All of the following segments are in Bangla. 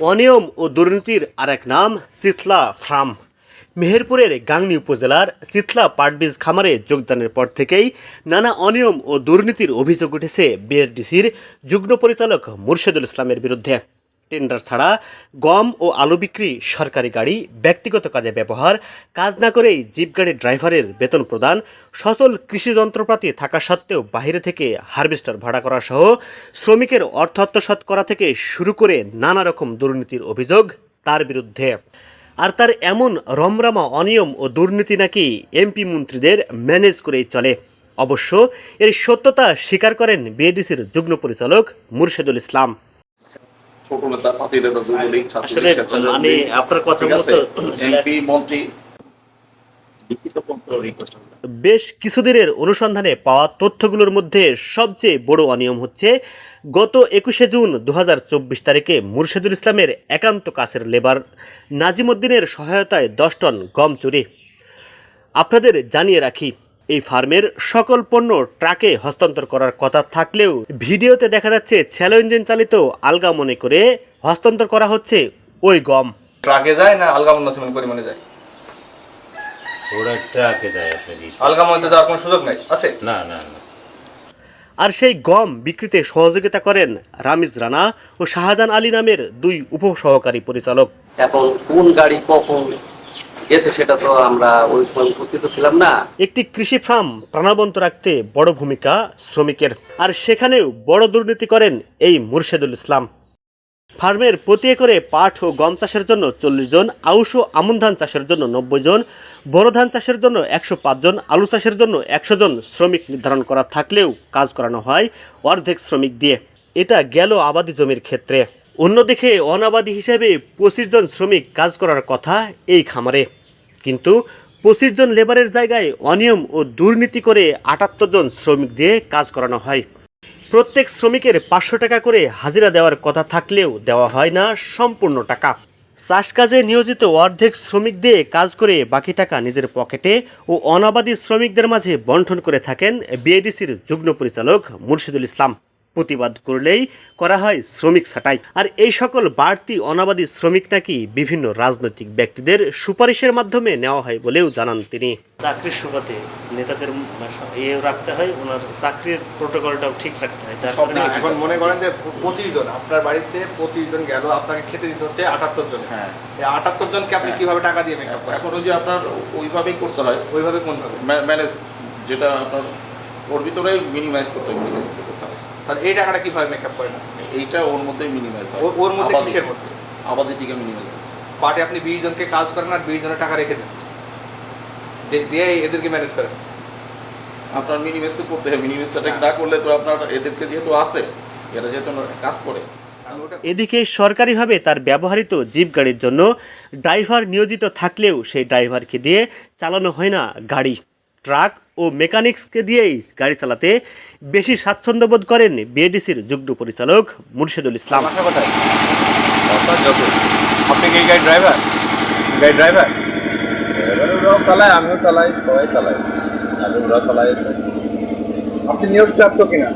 অনিয়ম ও দুর্নীতির আরেক নাম শীতলা ফার্ম। মেহেরপুরের গাংনি উপজেলার চিতলা পাটবীজ খামারে যোগদানের পর থেকেই নানা অনিয়ম ও দুর্নীতির অভিযোগ উঠেছে বিএসডিসির যুগ্ম পরিচালক মুর্শেদুল ইসলামের বিরুদ্ধে। টেন্ডার ছাড়া গম ও আলু বিক্রি সরকারি গাড়ি, ব্যক্তিগত কাজে ব্যবহার, কাজ না করেই জিপ গাড়ির ড্রাইভারের বেতন প্রদান, সচল কৃষি যন্ত্রপাতি থাকা সত্ত্বেও বাইরে থেকে হারভেস্টার ভাড়া করা সহ শ্রমিকের অর্থ আত্মসাৎ করা থেকে শুরু করে নানা রকম দুর্নীতির অভিযোগ তার বিরুদ্ধে। আর তার এমন রমরমা অনিয়ম ও দুর্নীতি নাকি এমপি মন্ত্রীদের ম্যানেজ করেই চলে। অবশ্য এর সত্যতা স্বীকার করেন বিএডিসির যুগ্ম পরিচালক মুর্শেদুল ইসলাম। ছোট নেতা পাতিনেতা যুবলীগ আসলে মানে আপনার কথা মতো এমপি মন্ত্রী। বেশ কিছুদিনের অনুসন্ধানে পাওয়া তথ্যগুলোর মধ্যে সবচেয়ে বড় অনিয়ম হচ্ছে গত একুশে জুন দু হাজার চব্বিশ তারিখে মুর্শেদুল ইসলামের একান্ত কাছের লেবার নাজিমুদ্দিনের সহায়তায় দশ টন গম চুরি। আপনাদের জানিয়ে রাখি এই ফার্মের সকল পণ্য ট্রাকে হস্তান্তর করার কথা থাকলেও ভিডিওতে দেখা যাচ্ছে ছ্যালো ইঞ্জিন চালিত আলগা মনে করে হস্তান্তর করা হচ্ছে ওই গম। ট্রাকে যায় না আলগামন্দ সিমেন্ট পরিমাণে যায়? ওরা ট্রাকে যায় আপনার ই। আলগামন্দ যাওয়ার কোনো সুযোগ নাই। আছে? না না না। আর সেই গম বিক্রিতে সহযোগিতা করেন রামিজ রানা ও শাহজাহান আলী নামের দুই উপসহকারী পরিচালক। এখন কোন গাড়ি কখন গেছে, সেটা তো আমরা ওই সময় উপস্থিত ছিলাম না। একটি কৃষি ফার্ম প্রাণবন্ত রাখতে বড় ভূমিকা শ্রমিকের। আর সেখানেও বড় দুর্নীতি করেন এই মুর্শেদুল ইসলাম। ফার্মের প্রতি একরে পাট ও গম চাষের জন্য চল্লিশ জন, আউশ ও আমন ধান চাষের জন্য নব্বই জন, বড় ধান চাষের জন্য একশো পাঁচ জন, আলু চাষের জন্য একশো জন শ্রমিক নির্ধারণ করা থাকলেও কাজ করানো হয় অর্ধেক শ্রমিক দিয়ে। এটা গেল আবাদি জমির ক্ষেত্রে। অন্যদিকে অনাবাদি হিসেবে পঁচিশ জন শ্রমিক কাজ করার কথা এই খামারে। কিন্তু পঁচিশ জন লেবারের জায়গায় অনিয়ম ও দুর্নীতি করে আটাত্তর জন শ্রমিক দিয়ে কাজ করানো হয়। প্রত্যেক শ্রমিকের পাঁচশো টাকা করে হাজিরা দেওয়ার কথা থাকলেও দেওয়া হয় না সম্পূর্ণ টাকা। চাষ কাজে নিয়োজিত অর্ধেক শ্রমিক দিয়ে কাজ করে বাকি টাকা নিজের পকেটে ও অনাবাদী শ্রমিকদের মাঝে বন্টন করে থাকেন বিএডিসির যুগ্ম পরিচালক মুর্শিদুল ইসলাম। প্রতিবাদ করলেই করা হয় শ্রমিক ছাঁটাই। আর এই সকল বাড়তি অনাবাদী শ্রমিক নাকি বিভিন্ন রাজনৈতিক ব্যক্তিদের সুপারিশের মাধ্যমে নেওয়া হয় বলেও জানান তিনি। চাকরির সুবাদে নেতাদের ইয়ে রাখতে হয় ওনার চাকরির প্রোটোকলটাও ঠিক রাখতে হয়। এখন মনে করেন যে পঁচিশ জন আপনার বাড়িতে পঁচিশ জন গেল আপনাকে খেতে দিতে হচ্ছে আটাত্তর জন। হ্যাঁ। আটাত্তর জনকে আপনি হ্যাঁ। কীভাবে টাকা দিয়ে মেকআপ করেন এখন ওই যে আপনার ওইভাবেই করতে হয়। ওইভাবে কোন ভাবে ম্যানেজ যেটা আপনার ওর ভিতরে মিনিমাইজ করতে হয় মিনিমাইজ করতে হয়। তাহলে এই টাকাটা কীভাবে মেকআপ করেন? এইটা ওর মধ্যেই মিনিমাইজ হয়। ও- ওর মধ্যে কিসের মধ্যে? আবাদি থেকে মিনিমাইজ পার্টে আপনি বিশ জনকে কাজ করেন আর বিশ জনের টাকা রেখে দেন। দিয়ে- দিয়ে এদেরকে ম্যানেজ করেন। আপনার মিনিমাইজ তো করতে হয়। মিনিমাইজটা না করলে তো আপনার এদেরকে যেহেতু আছে এরা যেহেতু কাজ করে। এদিকে সরকারিভাবে তার ব্যবহৃত জিপ গাড়ির জন্য ড্রাইভার নিয়োজিত থাকলেও সেই ড্রাইভারকে দিয়ে চালানো হয় না। গাড়ি ট্রাক ও মেকানিক্সকে দিয়েই গাড়ি চালাতে বেশি স্বাচ্ছন্দ্য বোধ করেন বিএডিসির যুগ্ম পরিচালক মুর্শেদুল ইসলাম। আপনি কি গাড়ি ড্রাইভার গাড়ি ড্রাইভার ওরাও চালায় আমিও চালাই সবাই চালাই আমি ওরা চালাই আপনি কিনা?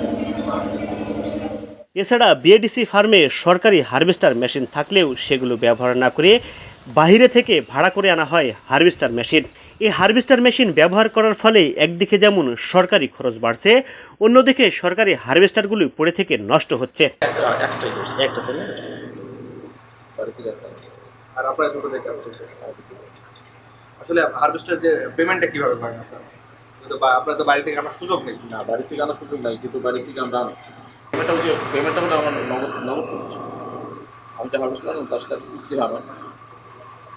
এছাড়া বিএডিসি ফার্মে সরকারি হারভেস্টার মেশিন থাকলেও সেগুলো ব্যবহার না করে বাইরে থেকে ভাড়া করে আনা হয় হারভেস্টার মেশিন। এই হারভেস্টার মেশিন ব্যবহার করার ফলে একদিকে যেমন সরকারি খরচ বাড়ছে, অন্যদিকে সরকারি হারভেস্টারগুলি পড়ে থেকে নষ্ট হচ্ছে? আর আপনারা আসলে হারভেস্টার যে পেমেন্টটা কীভাবে করেন আপনারা? তো আপনার তো বাড়ি থেকে আমার সুযোগ নেই। না, বাড়ি থেকে আনার সুযোগ নাই, কিন্তু বাড়ি থেকে আমরা পেমেন্টটা হচ্ছে পেমেন্টটা হলে আমার নগদ নগদ আমি যে হারভেস্ট করলাম তার সাথে চুক্তি হবে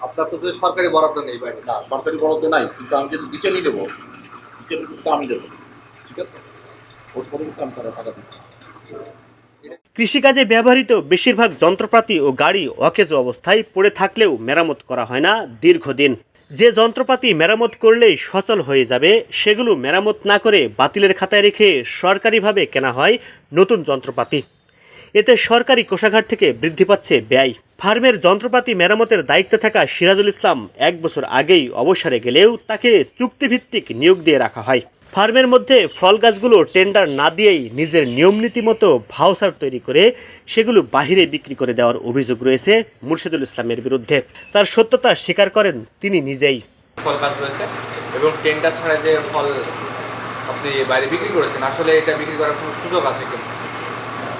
আপনার তো সরকারি বরাদ্দ নেই বাড়ি না সরকারি বরাদ্দ নাই কিন্তু আমি যদি বিচারই দেবো বিচারি কিন্তু আমি দেবো ঠিক আছে? ওর পরে কিন্তু আমি তারা টাকা দিচ্ছি কৃষিকাজে ব্যবহৃত বেশিরভাগ যন্ত্রপাতি ও গাড়ি অকেজ অবস্থায় পড়ে থাকলেও মেরামত করা হয় না দীর্ঘদিন। যে যন্ত্রপাতি মেরামত করলেই সচল হয়ে যাবে সেগুলো মেরামত না করে বাতিলের খাতায় রেখে সরকারিভাবে কেনা হয় নতুন যন্ত্রপাতি। এতে সরকারি কোষাগার থেকে বৃদ্ধি পাচ্ছে ব্যয়। ফার্মের যন্ত্রপাতি মেরামতের দায়িত্বে থাকা সিরাজুল ইসলাম এক বছর আগেই অবসরে গেলেও তাকে চুক্তিভিত্তিক নিয়োগ দিয়ে রাখা হয়। ফার্মের মধ্যে ফল গাছগুলো টেন্ডার না দিয়েই নিজের নিয়মনীতি মতো ভাউসার তৈরি করে সেগুলো বাহিরে বিক্রি করে দেওয়ার অভিযোগ রয়েছে মুর্শিদুল ইসলামের বিরুদ্ধে। তার সত্যতা স্বীকার করেন তিনি নিজেই। ফল গাছ রয়েছে এবং টেন্ডার ছাড়া যে ফল আপনি বাইরে বিক্রি করেছেন, আসলে এটা বিক্রি করার কোনো সুযোগ আছে কিনা?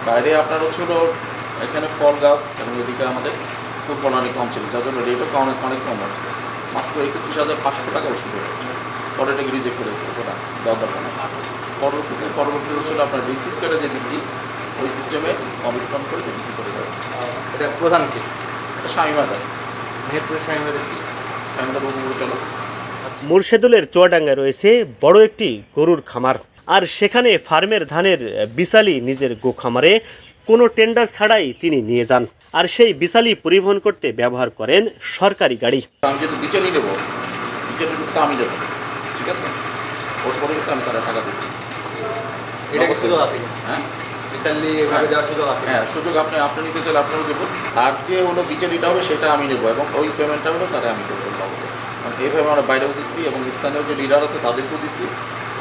বাইরে আপনার হচ্ছে হলো এখানে ফল গাছ এবং এদিকে আমাদের ফুটবল অনেক কম ছিল যার জন্য রেটও অনেক অনেক কম হচ্ছে। মাত্র একত্রিশ হাজার পাঁচশো টাকা উঠছে পরে এটাকে রিজেক্ট করেছে সেটা দেওয়ার দরকার নেই। পরবর্তীতে পরবর্তীতে হচ্ছিল আপনার রিসিভ করে যে বিক্রি ওই সিস্টেমে কমিটমেন্ট করে যে বিক্রি করে যাচ্ছে। এটা প্রধান কি? এটা স্বামীমাদার মেহেরপুরের স্বামীবাদের কি? স্বামীমাদার বহু চলো। মুর্শেদুলের চুয়াডাঙ্গায় রয়েছে বড় একটি গরুর খামার। আর সেখানে ফার্মের ধানের বিশালি নিজের গো খামারে কোনো টেন্ডার ছাড়াই তিনি নিয়ে যান। আর সেই বিশালি পরিবহন করতে ব্যবহার করেন সরকারি গাড়ি। আমি যদি বিচারই নেব তো আমি নেব ঠিক আছে? ওর পরিবর্তে আমি তারা টাকা দিচ্ছি। এটা সুযোগ আছে? হ্যাঁ? রিসেন্টলি এভাবে দেওয়ার সুযোগ আছে? হ্যাঁ সুযোগ আপনি আপনি নিতে চাইলে আপনারও দেবো। আর যে হলো বিচারিটা হবে সেটা আমি নেব এবং ওই পেমেন্টটা হলো তারা আমি করব বাবদে এইভাবে আমরা বাইরেও দিচ্ছি এবং স্থানীয় যে লিডার আছে তাদেরকেও দিচ্ছি।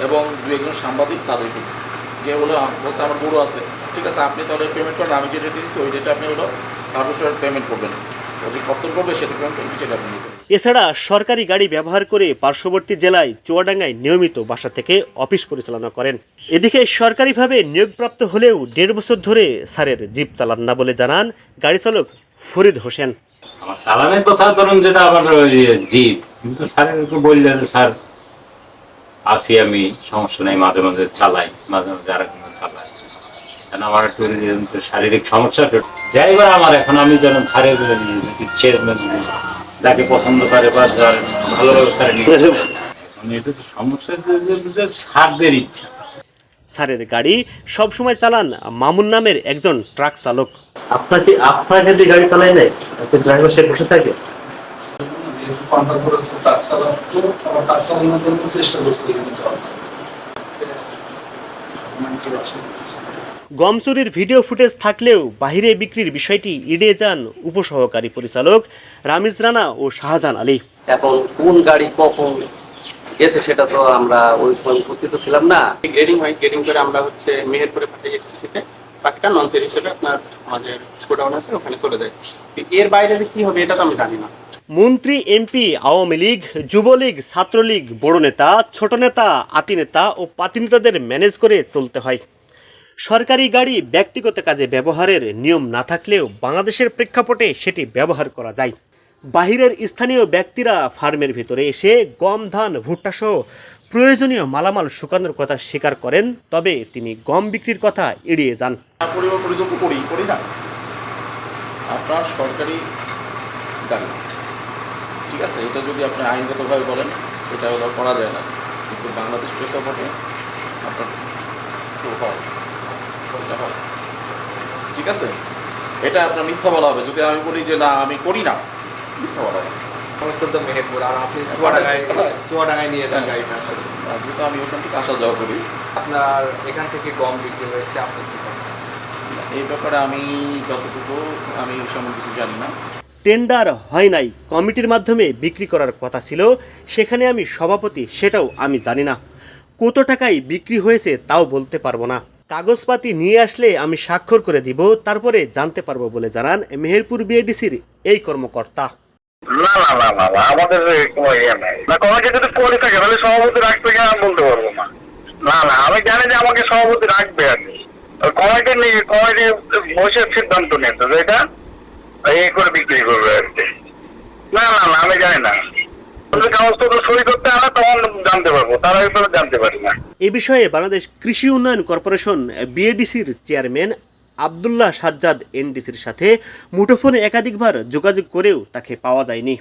এবং দু একজন সাংবাদিক তাদেরকেও দিচ্ছি যে হলো বলছে আমার গরু আছে। ঠিক আছে আপনি তাহলে পেমেন্ট করেন আমি যেটা দিচ্ছি ওই ডেটে আপনি হলো হারভেস্টার পেমেন্ট করবেন। এছাড়া সরকারি গাড়ি ব্যবহার করে পার্শ্ববর্তী জেলায় চুয়াডাঙ্গায় নিয়মিত বাসা থেকে অফিস পরিচালনা করেন। এদিকে সরকারিভাবে নিয়োগপ্রাপ্ত হলেও দেড় বছর ধরে স্যারের জিপ চালান না বলে জানান গাড়ি চালক ফরিদ হোসেন। আমার চালানের কথা ধরুন যেটা আমার জিপ। কিন্তু স্যারেরকে বললে যে, স্যার আসি আমি সমস্যা নেই মাঝে মাঝে চালাই মাঝে মাঝে আরেকজন চালাই কেন আমার একটু শারীরিক সমস্যা ড্রাইভার আমার এখন আমি যেন সে যাকে পছন্দ করে বা যার ভালোভাবে তারা এটা তো সমস্যা ইচ্ছা। স্যারের গাড়ি সবসময় চালান মামুন নামের একজন ট্রাক চালক। আপনাকে আপনার ক্ষেত্রে গাড়ি চালাই নাই ড্রাইভার সে বসে থাকে? কন্ট্যাক্ট করেছে টাক চালানো তো আমার চালানোর জন্য চেষ্টা করছি এখানে যাওয়ার আসে। গম চুরির ভিডিও ফুটেজ থাকলেও বাহিরে বিক্রির বিষয়টি এড়িয়ে যান উপসহকারী পরিচালক রামিজ রানা ও শাহজাহান আলী। এখন কোন গাড়ি কখন গেছে সেটা তো আমরা ওই সময় উপস্থিত ছিলাম না। গ্রেডিং হয় গ্রেডিং করে আমরা হচ্ছে মেহেরপুরে পাঠিয়ে এসএসসিতে বাকিটা নন হিসেবে আপনার আমাদের গোডাউন আছে ওখানে চলে যায়। এর বাইরে যে কি হবে এটা তো আমি জানি না। মন্ত্রী, এমপি, আওয়ামী লীগ, যুবলীগ, ছাত্রলীগ, বড় নেতা, ছোট নেতা, আতি নেতা ও পাতি নেতাদের ম্যানেজ করে চলতে হয়। সরকারি গাড়ি ব্যক্তিগত কাজে ব্যবহারের নিয়ম না থাকলেও বাংলাদেশের প্রেক্ষাপটে সেটি ব্যবহার করা যায়। বাহিরের স্থানীয় ব্যক্তিরা ফার্মের ভিতরে এসে গম, ধান, ভুট্টা সহ প্রয়োজনীয় মালামাল শুকানোর কথা স্বীকার করেন, তবে তিনি গম বিক্রির কথা এড়িয়ে যান। করি না? আপনার সরকারি গাড়ি। ঠিক আছে এটা যদি আপনি আইনগতভাবে বলেন এটা হলো করা যায় না। কিন্তু বাংলাদেশ প্রেক্ষাপটে আপনার তো হয় এটা হয়। ঠিক আছে? এটা আপনার মিথ্যা বলা হবে। যদি আমি বলি যে না আমি করি না মিথ্যা বলা হবে। সমস্ত তো মেহেরপুর আর আপনি চুয়াডাঙ্গায় চুয়াডাঙ্গায় নিয়ে যান গাড়িটা আমি ওখান থেকে আসা যাওয়া করি। আপনার এখান থেকে গম বিক্রি হয়েছে আপনি এই ব্যাপারে আমি যতটুকু আমি সেমন কিছু জানি না। টেন্ডার হয় নাই কমিটির মাধ্যমে বিক্রি করার কথা ছিল, সেখানে আমি সভাপতি সেটাও আমি জানি না। কত টাকায় বিক্রি হয়েছে তাও বলতে পারব না। কাগজপাতি নিয়ে আসলে আমি স্বাক্ষর করে দিব, তারপরে জানতে পারব বলে জানান মেহেরপুর বিএডিসির এই কর্মকর্তা। সিদ্ধান্ত নিতে করে বিক্রি করবে না না না, আমি জানি না। এ বিষয়ে বাংলাদেশ কৃষি উন্নয়ন কর্পোরেশন বিএডিসির চেয়ারম্যান আবদুল্লাহ সাজ্জাদ এনডিসির সাথে মুঠোফোনে একাধিকবার যোগাযোগ করেও তাকে পাওয়া যায়নি।